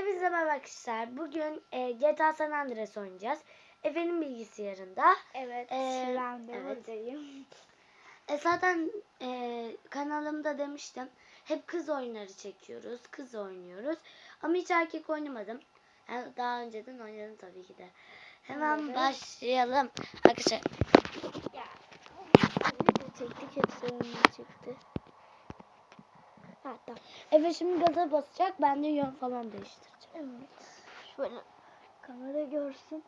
Hepinize merhaba arkadaşlar. Bugün e, GTA San Andreas oynayacağız. Efe'nin bilgisayarında. Evet, Ee, ben de evet. buradayım. E, zaten e, kanalımda demiştim. Hep kız oyunları çekiyoruz. Kız oynuyoruz. Ama hiç erkek oynamadım. Yani daha önceden oynadım tabii ki de. Hemen Evet. başlayalım. Arkadaşlar Ya, çektik, hepsi çıktı. Ha, tamam. Efe şimdi gaza basacak. Ben de yön falan değiştireceğim. Evet, şöyle kamera görsün.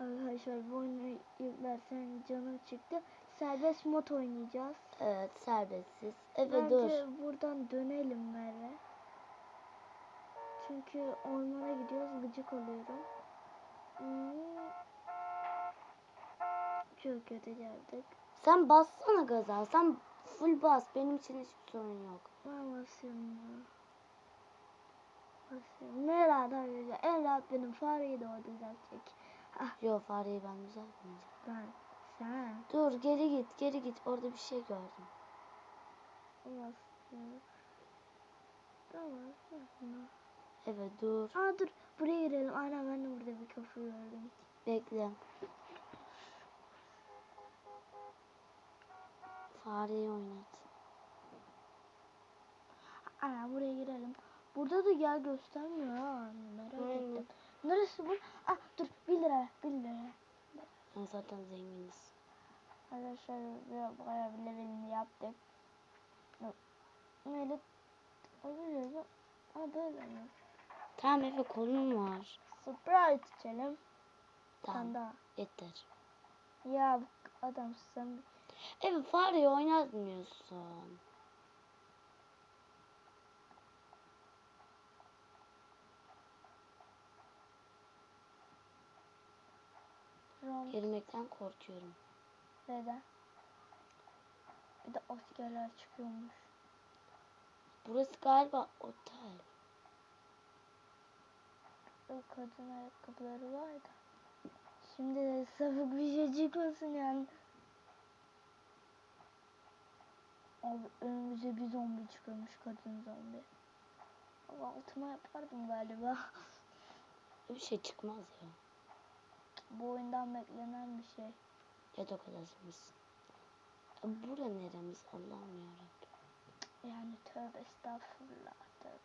Arkadaşlar bu oyunu yüklersen canım çıktı. Serbest mod oynayacağız. Evet serbestsiz. Efe Bence dur. buradan dönelim Merve. Çünkü ormana gidiyoruz, gıcık oluyorum. Hmm. Çok kötü geldik. Sen bassana gaza. Sen full bas. Benim için hiçbir sorun yok. Ben basıyorum ya. Basıyorum. Ne rahat arkadaşlar. En rahat benim fareyi de o düzeltecek. Ah Yok fareyi ben düzeltmeyeceğim. ben. Sen. Dur geri git geri git. Orada bir şey gördüm. Basıyorum. Tamam. Evet dur. Aa dur. Buraya girelim. Aynen ben de burada bir kapı gördüm. Bekle. Fareyi oynat. Aynen buraya girelim. Burada da yer göstermiyor ha. Merak Aynen. ettim. Neresi bu? Ah dur 1 lira. 1 lira. Ben zaten zenginiz. Arkadaşlar bir- bayağı bir levelini yaptık. Böyle alıyoruz. Ha böyle mi? Tamam Efe kolum var. Sprite içelim. Tamam yeter. Ya adam Efe fareyi oynatmıyorsun. Girmekten korkuyorum. neden? Bir de askerler çıkıyormuş. Burası galiba otel. O kadın ayakkabıları var da. Şimdi de sapık bir şey çıkmasın yani. Abi önümüze bir zombi çıkıyormuş kadın zombi. Ama altıma yapardım galiba. Bir şey çıkmaz ya. Bu oyundan beklenen bir şey. Yatak odasımız. Bura neremiz Allah'ım yarabbim. Yani tövbe estağfurullah tövbe.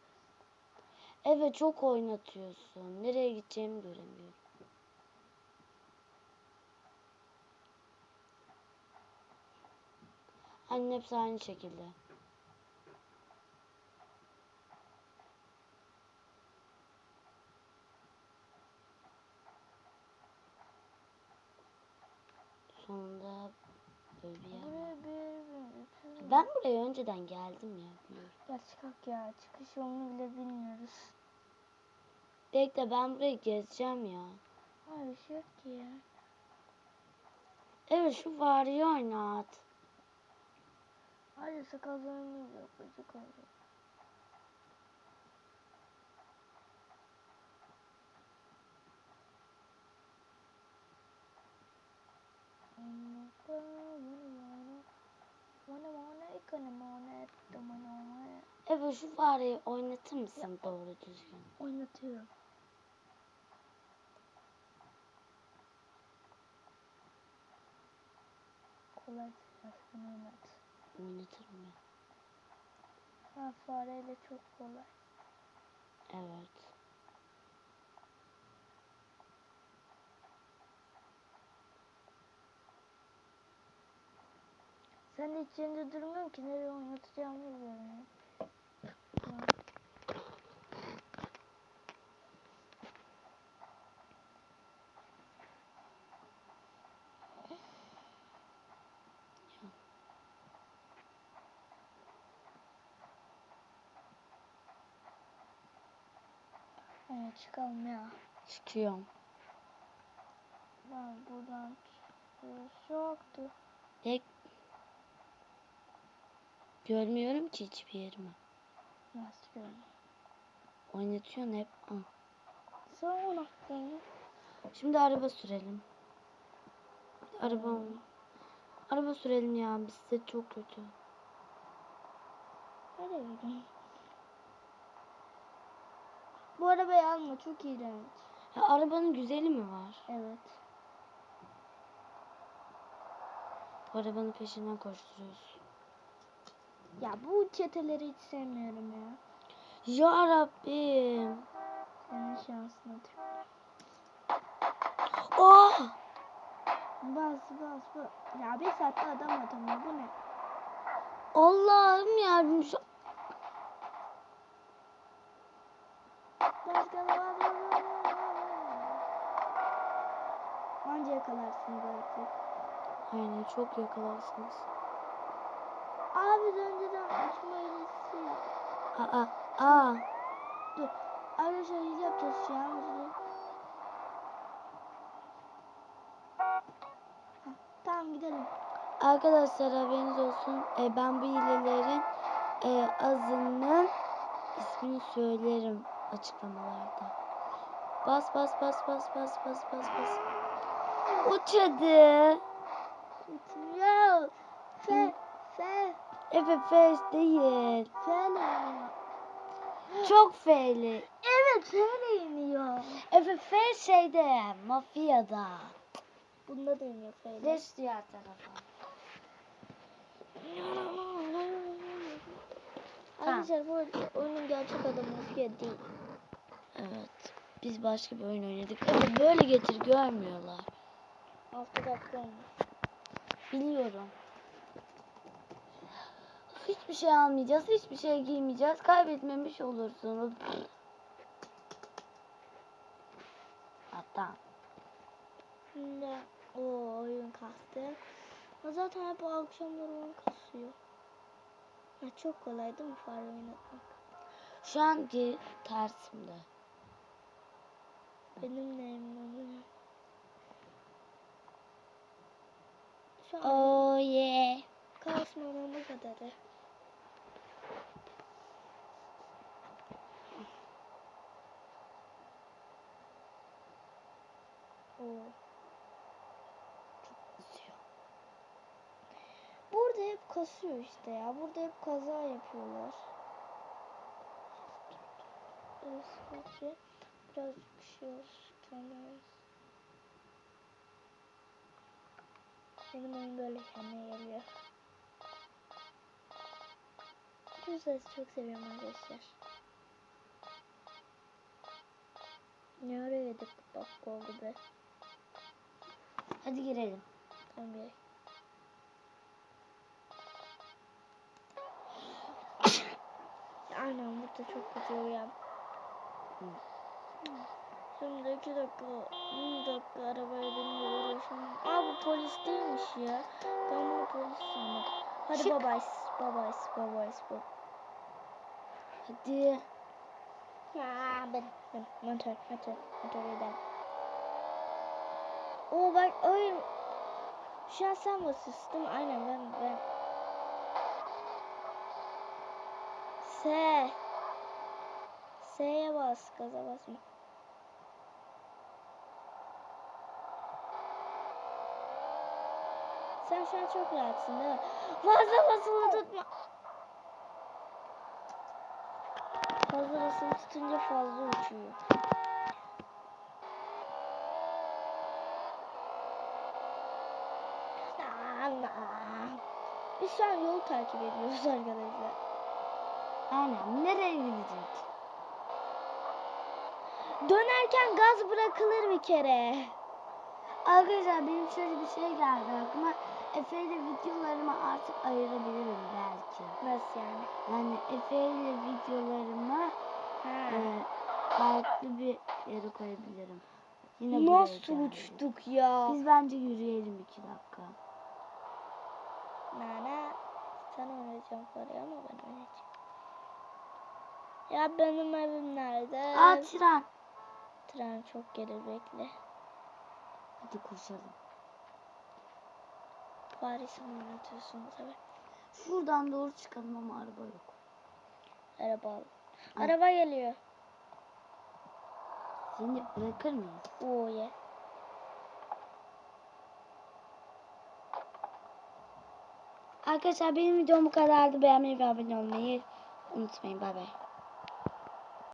Evet çok oynatıyorsun. Nereye gideceğimi göremiyorum. Anne hepsi aynı şekilde. Sonunda böyle bir yer var. Buraya bir, bir, bir, Ben buraya önceden geldim ya. biliyorum. Ya çıkak ya çıkış yolunu bile bilmiyoruz. Bekle ben burayı gezeceğim ya. Hayır bir şey yok ki ya. Evet şu fareyi oynat. Hayır sakallarımız yok gıcık oluyor. Evet şu fareyi oynatır mısın doğru düzgün? Oynatıyorum. Kolay aslında oynat. Oynatırım ben. Ha fareyle çok kolay. Evet. Sen de hiç yerinde durmuyorum ki nereye oynatacağımı bilmiyorum. ya. Ha. Evet çıkalım ya. Çıkıyorum. Ben buradan çıkış yoktu. Bek Görmüyorum ki hiçbir yerimi. Nasıl görüyorum? Oynatıyorsun hep. Ah. Sen oynattın. Şimdi araba sürelim. Araba Araba sürelim ya. Bisiklet çok kötü. Nereye gidiyorsun? Bu arabayı alma çok iğrenç. Ya arabanın güzeli mi var? Evet. Bu arabanın peşinden koşturuyoruz. Ya bu çeteleri hiç sevmiyorum ya. Ya Rabbim. Senin şansına tükür. Oh! Bas bas bas. Ya bir saatte adam atamıyor bu ne? Allah'ım yardımcı. Anca yakalarsın belki. Aynen çok yakalarsınız. Abi önceden uçma hilesi yap. Aa, aa. Dur. Arkadaşlar hile yapacağız şu an. Tamam gidelim. Arkadaşlar haberiniz olsun. E, ben bu hilelerin e, azının ismini söylerim açıklamalarda. Bas bas bas bas bas bas bas bas. Uç hadi. Bitmiyor. Fe. Fe. Efe Fes değil. Fe ne? Çok feyli. Evet fe de iniyor. Efe Fes şeyde mafyada. Bunda da iniyor fe. de. Geç diğer tarafa. Arkadaşlar bu oyunun gerçek adamı Mafya değil. Evet. Biz başka bir oyun oynadık. Evet böyle getir görmüyorlar. 6 dakika olmuş. Biliyorum. Hiçbir şey almayacağız, hiçbir şey giymeyeceğiz. Kaybetmemiş olursunuz. Hatta Şimdi o oyun kastı. O zaten hep o akşamları oyun kasıyor. Ya çok kolay değil mi fare oynatmak? şu an geri tersimde. Benim neyim oluyor? Şu an Oh yeah. kasmamamı kadarı. Oo. Burada hep kasıyor işte ya. Burada hep kaza yapıyorlar. Sadece birazcık bir şey olsun. Benim oyun böyle kendine geliyor. Bu yüzden çok seviyorum arkadaşlar. Ne ara yedik bak oldu be. Hadi girelim. Tam bir. Aynen burada çok kötü uyan. Şimdi iki dakika, bir dakika arabaya biniyorlar. Şimdi... Aa bu polis değilmiş ya. Ben bunu polis sandım. Hadi Çık. babays, babays, babays, bab. Hadi. Ya ben, ben, motor, motor, motor eder. Oo bak oyun. Şu an sen basıyorsun. Aynen ben, ben. S. S'ye bas, gaza basma. Sen şu an çok rahatsın değil mi? Fazla basılı tutma. Fazla basılı tutunca fazla uçuyor. Biz şu an yol takip ediyoruz arkadaşlar. Aynen. Nereye gidecek? Dönerken gaz bırakılır bir kere. Arkadaşlar benim şöyle bir şey geldi aklıma. Efe ile videolarımı artık ayırabilirim belki. Nasıl yani? Yani Efe ile videolarımı e, farklı bir yere koyabilirim. Yine Nasıl uçtuk ya? Biz bence yürüyelim iki dakika. Nana sen oynayacağım parayı ama ben oynayacağım. Ya benim evim nerede? Aa tren. Tren çok gelir bekle. Hadi koşalım. Paris'i mi oynatıyorsun bu sefer? Şuradan doğru çıkalım ama araba yok. Araba al. Araba geliyor. Seni bırakır mıyız? Oo ye. Arkadaşlar benim videom bu kadardı. Beğenmeyi ve abone olmayı unutmayın. Bay bay.